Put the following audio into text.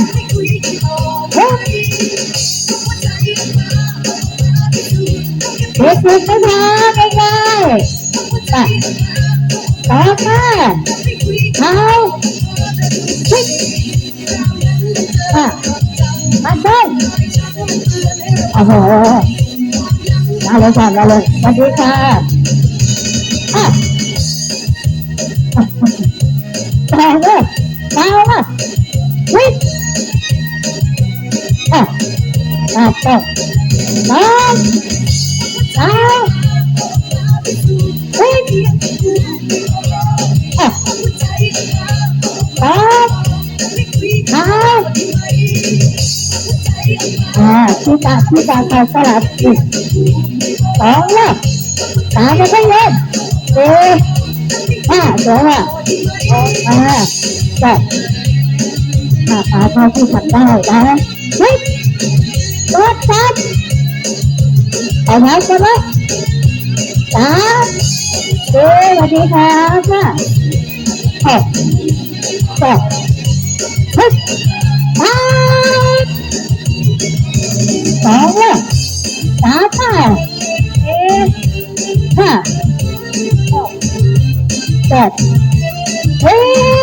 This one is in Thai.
เด็กเด็กไม่มาง่ายๆอ่ต่อมาเอาชิดอะมาเต้นโอ้โหมาเลยค่ะมาเลยสวัสดีค่ะอะต่อเลยต่อมา อะอะต่อมาต่อวิ่งอะต่อมาอ่าที่ตาที่ตาคอยสลับอีกสองรอบตามมาให้เล่นสี่ห้าสองอะอ่าจับมาตาเท่าที่ทำได้นะ เอาไว้กันเลยสามสี่สวัสดีครับค่ะหกเจ็ดเฮ้ยแปดสองเลยสามห้าสี่ห้าหกเจ็ดสี่